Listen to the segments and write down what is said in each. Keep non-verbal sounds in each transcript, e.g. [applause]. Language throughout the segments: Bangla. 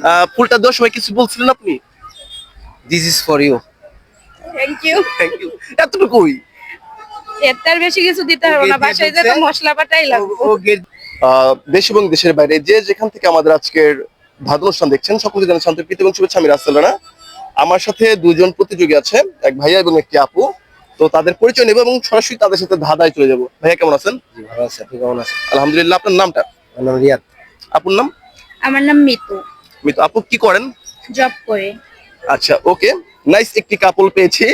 আহ, ফুলটা দেওয়ার সময় কিছু বলছিলেন আপনি? This is for you thank you thank you এতটুকুই? এর তার বেশি কিছু দিতে হবে না বাসায় যে তো মশলা বাটাই লাগবে দেশ এবং দেশের বাইরে যে যেখান থেকে আমাদের আজকের ধাঁধা অনুষ্ঠান দেখছেন সকলকে জানাই শান্ত প্রীতি এবং শুভেচ্ছা আমি রাসেল রানা। আমার সাথে দুজন প্রতিযোগী আছে এক ভাইয়া এবং একটি আপু। তো তাদের পরিচয় নেব এবং সরাসরি তাদের সাথে ধাঁধায় চলে যাব। ভাইয়া কেমন আছেন? জি ভালো আছে। আপনি কেমন আছেন? আলহামদুলিল্লাহ আপনার নামটা? আমার নাম রিয়াদ। আপুর নাম? আমার নাম মিতু। মিতু আপু কি করেন? জব করে। আচ্ছা ওকে। নাইস একটি কাপল পেয়েছি।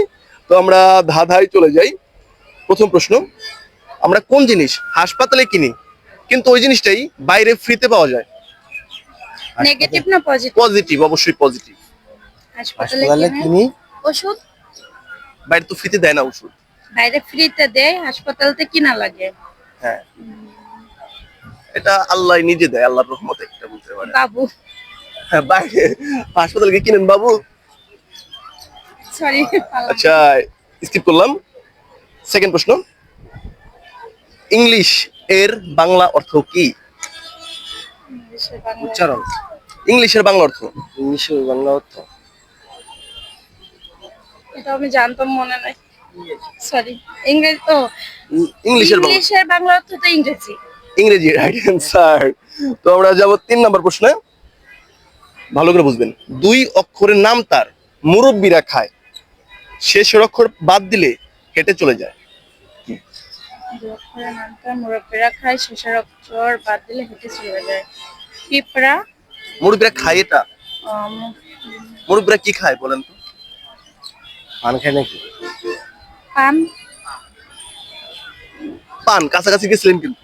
তো আমরা ধাঁধায় চলে যাই। প্রথম প্রশ্ন আমরা কোন জিনিস হাসপাতালে কিনি কিন্তু ওই জিনিসটাই বাইরে ফ্রিতে পাওয়া যায়? নেগেটিভ না পজিটিভ পজিটিভ অবশ্যই পজিটিভ হাসপাতালে কিনি ওষুধ? বাইরে তো ফ্রিতে দেয় না ওষুধ। বাইরে ফ্রিতে দেয় হাসপাতালতে কিনা লাগে। হ্যাঁ। এটা আল্লাহ নিজে দেয় আল্লাহর রহমতে এটা বলতে পারে বাবু। হাসপাতালে গিয়ে কিনেন বাবু। সরি আচ্ছা স্কিপ করলাম। সেকেন্ড প্রশ্ন। ইংলিশ এর বাংলা অর্থ কি? উচ্চারণ। ইংলিশের বাংলা অর্থ। ইংলিশে বাংলা অর্থ। এটা আমি জানতাম মনে নাই। সরি ইংরেজি ও। ইংলিশের বাংলা। ইংলিশের বাংলা অর্থ তো ইংরেজি। ইংরেজি রাইট অ্যান্সার তো আমরা যাব তিন নম্বর প্রশ্নে। ভালো করে বুঝবেন। দুই অক্ষরের নাম তার মুরব্বীরা খায়। শেষের অক্ষর বাদ দিলে কেটে চলে যায়। দুই মুরব্বীরা খায় শেষের অক্ষর বাদ দিলে হেঁটে চলে যায়। পিঁপড়া? মুরব্বীরা খায় এটা? মুরব্বীরা কি খায় বলেন তো? পান খায় নাকি? পান। পান কাছাকাছি গেছিলেন কিন্তু।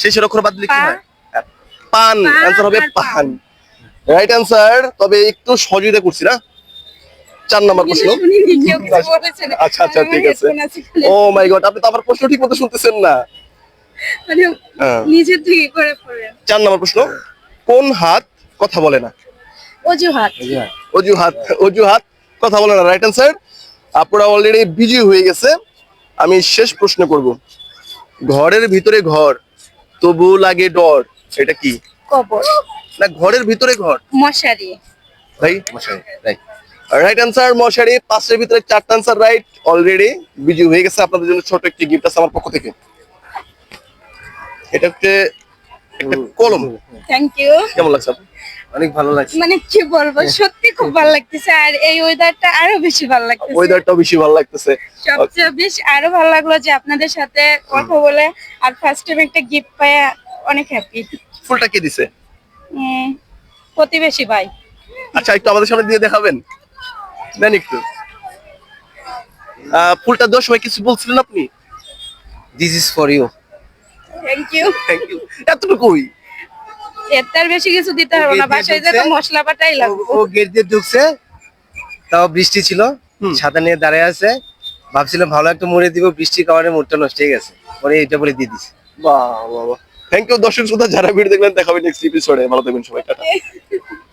শেষের অক্ষর বাদ দিলে কি। হয়? পান অ্যান্সার হবে পান। রাইট অ্যান্সার তবে একটু সহযোগিতা করছি না। চার নম্বর প্রশ্ন। আচ্ছা আচ্ছা ঠিক আছে। ও মাই গড আপনি তো আমার প্রশ্ন ঠিক মতো শুনতেছেন না। মানে হ্যাঁ। নিজের থেকে করে পড়েন। চার নম্বর প্রশ্ন। কোন হাত কথা বলে না? অজুহাত। অজুহাত অজুহাত কথা বলে না। রাইট অ্যান্সার আপনারা অলরেডি বিজি হয়ে গেছে। আমি শেষ প্রশ্ন করব। ঘরের ভিতরে ঘর তবু লাগে ডর এটা কি? কবর। না ঘরের ভিতরে ঘর? মশারি। ভাই? মশাই রাইট রাইট অ্যান্সার মশারি। পাঁচের ভিতরে চারটা অ্যান্সার রাইট অলরেডি বিজি হয়ে গেছে। আপনাদের জন্য ছোট একটি গিফট আছে আমার পক্ষ থেকে। এটা হচ্ছে একটা কলম। থ্যাংক ইউ কেমন লাগছে অনেক ভালো লাগছে। মানে কি বলব সত্যি খুব ভালো লাগতেছে। আর এই ওয়েদারটা আরও বেশি ভালো লাগতেছে। ওয়েদারটাও বেশি ভালো লাগতেছে। সবচেয়ে বেশ আরও ভালো লাগল যে আপনাদের সাথে কথা বলে আর ফার্স্ট টাইম একটা গিফট পায় অনেক হ্যাপি ফুলটা কে দিছে? প্রতিবেশী ভাই। আচ্ছা একটু আমাদের সামনে দিয়ে দেখাবেন? দেন একটু। আহ, ফুলটা সময় কিছু বলছিলেন আপনি? This is for you thank you thank you এতটুকুই? এর বেশি কিছু দিতে হবে না বাসায় যে তো মশলা বাটাই লাগবে। ও গেট দিয়ে ঢুকছে তাও বৃষ্টি ছিল হুম। ছাতা নিয়ে দাঁড়িয়ে আছে। ভাবছিলাম ভালো একটা মুড়ে দিব বৃষ্টির কারণে মুড়টা নষ্ট হয়ে গেছে। পরে এটা বলে দিয়ে দিছে। বাহ বাহ। থ্যাংক ইউ দর্শক শ্রোতা যারা ভিডিও দেখলেন দেখাবেন নেক্সট এপিসোডে ভালো থাকবেন সবাই টাটা। [laughs]